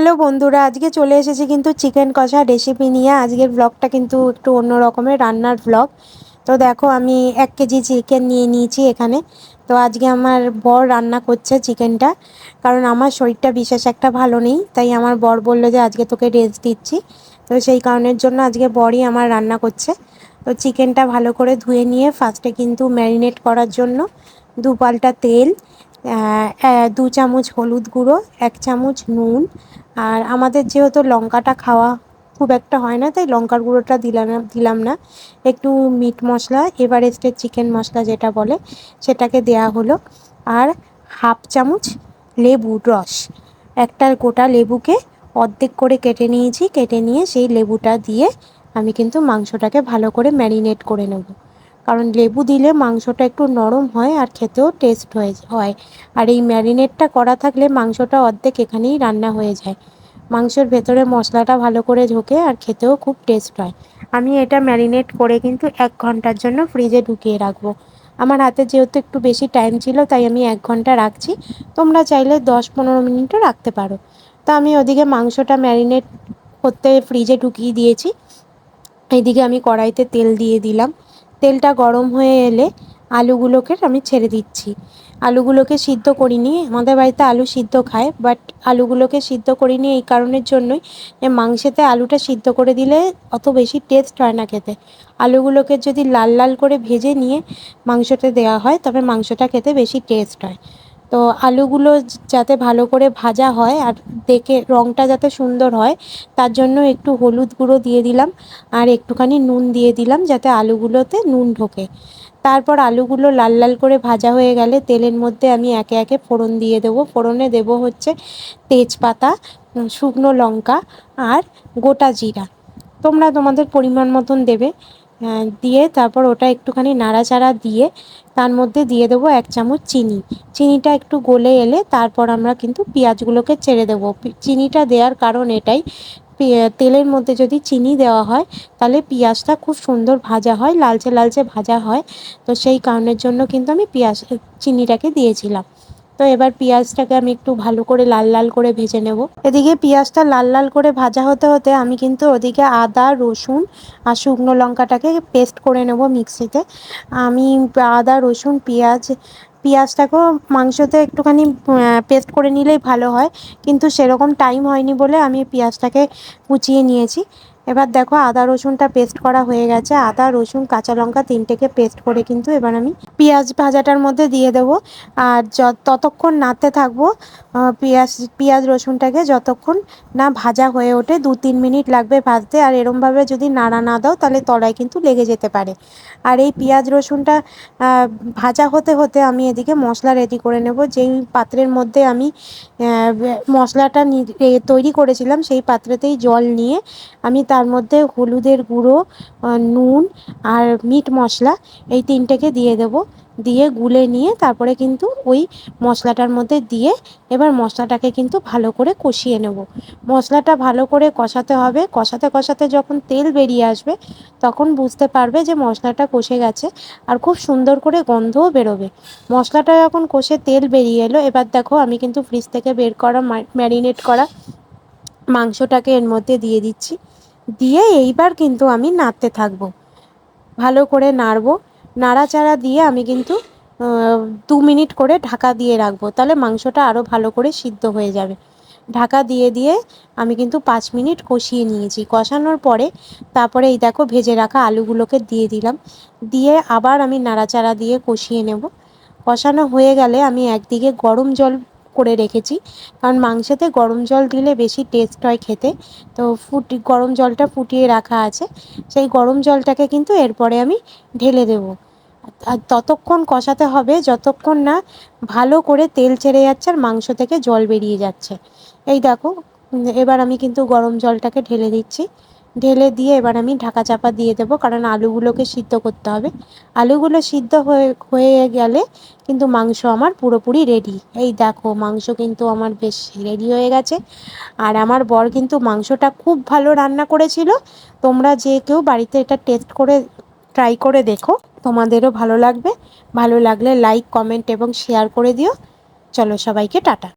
Hello বন্ধুরা, আজকে চলে এসেছি কিন্তু চিকেন কষা রেসিপি নিয়ে। আজকের ব্লগটা কিন্তু একটু অন্য রকমের রান্নার ব্লগ তো দেখো, আমি এক কেজি চিকেন নিয়ে নিয়েছি এখানে। তো আজকে আমার বর রান্না করছে চিকেনটা, কারণ আমার শরীরটা বিশেষ একটা ভালো নেই। তাই আমার বর বলল যে, আজকে তোকে রেস্ট দিচ্ছি। তো সেই কারণের জন্য আজকে বরই আমার রান্না করছে। তো চিকেনটা ভালো করে ধুয়ে নিয়ে ফার্স্টে কিন্তু ম্যারিনেট করার জন্য দু পাল্টা তেল দু চামচ হলুদ গুঁড়ো, এক চামচ নুন। আর আমাদের যেহেতু লঙ্কাটা খাওয়া খুব একটা হয় না, তাই লঙ্কার গুঁড়োটা দিলাম দিলাম না। একটু মিট মশলা, এভারেস্টের চিকেন মশলা যেটা বলে, সেটাকে দেয়া হলো। আর হাফ চামচ লেবুর রস। একটা গোটা লেবুকে অর্ধেক করে কেটে নিয়েছি, কেটে নিয়ে সেই লেবুটা দিয়ে আমি কিন্তু মাংসটাকে ভালো করে ম্যারিনেট করে নেব। কারণ লেবু দিলে মাংসটা একটু নরম হয় আর খেতেও টেস্ট হয়ে হয়। আর এই ম্যারিনেটটা করা থাকলে মাংসটা অর্ধেক এখানেই রান্না হয়ে যায়। মাংসের ভেতরে মশলাটা ভালো করে ঢোকে আর খেতেও খুব টেস্ট হয়। আমি এটা ম্যারিনেট করে কিন্তু এক ঘণ্টার জন্য ফ্রিজে ঢুকিয়ে রাখব। আমার হাতে যেহেতু একটু বেশি টাইম ছিল, তাই আমি এক ঘণ্টা রাখছি। তোমরা চাইলে দশ পনেরো মিনিটও রাখতে পারো। তা আমি ওদিকে মাংসটা ম্যারিনেট করতে ফ্রিজে ঢুকিয়ে দিয়েছি। এইদিকে আমি কড়াইতে তেল দিয়ে দিলাম। তেলটা গরম হয়ে এলে আলুগুলোকে আমি ছেড়ে দিচ্ছি। আলুগুলোকে সিদ্ধ করিনি, আমাদের বাড়িতে আলু সিদ্ধ খায় বাট আলুগুলোকে সিদ্ধ করিনি এই কারণের জন্যই যে মাংসেতে আলুটা সিদ্ধ করে দিলে অত বেশি টেস্ট হয় না খেতে। আলুগুলোকে যদি লাল লাল করে ভেজে নিয়ে মাংসটা দেওয়া হয়, তবে মাংসটা খেতে বেশি টেস্ট হয়। তো আলুগুলো যাতে ভালো করে ভাজা হয় আর দেখে রঙটা যাতে সুন্দর হয়, তার জন্য একটু হলুদ গুঁড়ো দিয়ে দিলাম আর একটুখানি নুন দিয়ে দিলাম যাতে আলুগুলোতে নুন ঢোকে। তারপর আলুগুলো লাল লাল করে ভাজা হয়ে গেলে তেলের মধ্যে আমি একে একে ফোড়ন দিয়ে দেবো। ফোড়নে দেবো হচ্ছে তেজপাতা শুকনো লঙ্কা আর গোটা জিরা। তোমরা তোমাদের পরিমাণ মতন দেবে। দিয়ে তারপর ওটা একটুখানি নাড়াচাড়া দিয়ে তার মধ্যে দিয়ে দেবো এক চামচ চিনি। চিনিটা একটু গলে এলে তারপর আমরা কিন্তু পেঁয়াজগুলোকে ছেড়ে দেবো। চিনিটা দেওয়ার কারণ এটাই। তেলের মধ্যে যদি চিনি দেওয়া হয়, তাহলে পেঁয়াজটা খুব সুন্দর ভাজা হয়, লালচে লালচে ভাজা হয়। তো সেই কারণের জন্য কিন্তু আমি পেঁয়াজ, চিনিটাকে দিয়েছিলাম। তো এবার পেঁয়াজটাকে আমি একটু ভালো করে লাল লাল করে ভেজে নেব। এদিকে পেঁয়াজটা লাল লাল করে ভাজা হতে হতে আমি কিন্তু ওদিকে আদা, রসুন আর শুকনো লঙ্কাটাকে পেস্ট করে নেব মিক্সিতে। আমি আদা, রসুন, পেঁয়াজ, পেঁয়াজটাকেও মাংসতে একটুখানি পেস্ট করে নিলেই ভালো হয়। কিন্তু সেরকম টাইম হয়নি বলে আমি পেঁয়াজটাকে কুচিয়ে নিয়েছি। এবার দেখো আদা রসুনটা পেস্ট করা হয়ে গেছে। আদা, রসুন, কাঁচা লঙ্কা তিনটেকে পেস্ট করে কিন্তু এবার আমি পেঁয়াজ ভাজাটার মধ্যে দিয়ে দেবো। আর ততক্ষণ নাড়তে থাকব পেঁয়াজ পেঁয়াজ রসুনটাকে যতক্ষণ না ভাজা হয়ে ওঠে, দু তিন মিনিট লাগবে ভাজতে। আর এরমভাবে যদি নাড়া না দাও, তাহলে তলায় কিন্তু লেগে যেতে পারে। আর এই পেঁয়াজ রসুনটা ভাজা হতে হতে আমি এদিকে মশলা রেডি করে নেব। যেই পাত্রের মধ্যে আমি মশলাটা তৈরি করেছিলাম, সেই পাত্রেতেই জল নিয়ে আমি তার মধ্যে হলুদের গুঁড়ো নুন আর মিট মশলা এই তিনটেকে দিয়ে দেব। দিয়ে গুলে নিয়ে তারপরে কিন্তু ওই মশলাটার মধ্যে দিয়ে এবার মশলাটাকে কিন্তু ভালো করে কষিয়ে নেব। মশলাটা ভালো করে কষাতে হবে। কষাতে কষাতে যখন তেল বেরিয়ে আসবে তখন বুঝতে পারবে যে মশলাটা কষে গেছে আর খুব সুন্দর করে গন্ধও বেরোবে। মশলাটা যখন কষে তেল বেরিয়ে এলো, এবার দেখো আমি কিন্তু ফ্রিজ থেকে বের করা ম্যারিনেট করা মাংসটাকে এর মধ্যে দিয়ে দিচ্ছি। দিয়ে এইবার কিন্তু আমি নাড়তে থাকব। ভালো করে নাড়বো। নাড়াচাড়া দিয়ে আমি কিন্তু দু মিনিট করে ঢাকা দিয়ে রাখব। তাহলে মাংসটা আরও ভালো করে সিদ্ধ হয়ে যাবে। ঢাকা দিয়ে দিয়ে আমি কিন্তু পাঁচ মিনিট কষিয়ে নিয়েছি। কষানোর পরে তারপরে এই দেখো ভেজে রাখা আলুগুলোকে দিয়ে দিলাম। দিয়ে আবার আমি নাড়াচাড়া দিয়ে কষিয়ে নেব। কষানো হয়ে গেলে আমি একদিকে গরম জল করে রেখেছি। কারণ মাংসতে গরম জল দিলে বেশি টেস্ট হয় খেতে। তো ফুটি, গরম জলটা ফুটিয়ে রাখা আছে। সেই গরম জলটাকে কিন্তু এরপরে আমি ঢেলে দেবো। আর ততক্ষণ কষাতে হবে যতক্ষণ না ভালো করে তেল ছেড়ে যাচ্ছে আর মাংস থেকে জল বেরিয়ে যাচ্ছে। এই দেখো, এবার আমি কিন্তু গরম জলটাকে ঢেলে দিচ্ছি। ঢেলে দিয়ে এবার আমি ঢাকা চাপা দিয়ে দেবো, কারণ আলুগুলোকে সিদ্ধ করতে হবে। আলুগুলো সিদ্ধ হয়ে হয়ে গেলে কিন্তু মাংস আমার পুরোপুরি রেডি এই দেখো, মাংস কিন্তু আমার বেশ রেডি হয়ে গেছে। আর আমার বর কিন্তু মাংসটা খুব ভালো রান্না করেছিল। তোমরা যে কেউ বাড়িতে এটা টেস্ট করে ট্রাই করে দেখো, তোমাদেরও ভালো লাগবে। ভালো লাগলে লাইক কমেন্ট এবং শেয়ার করে দিও। চলো সবাইকে টাটা।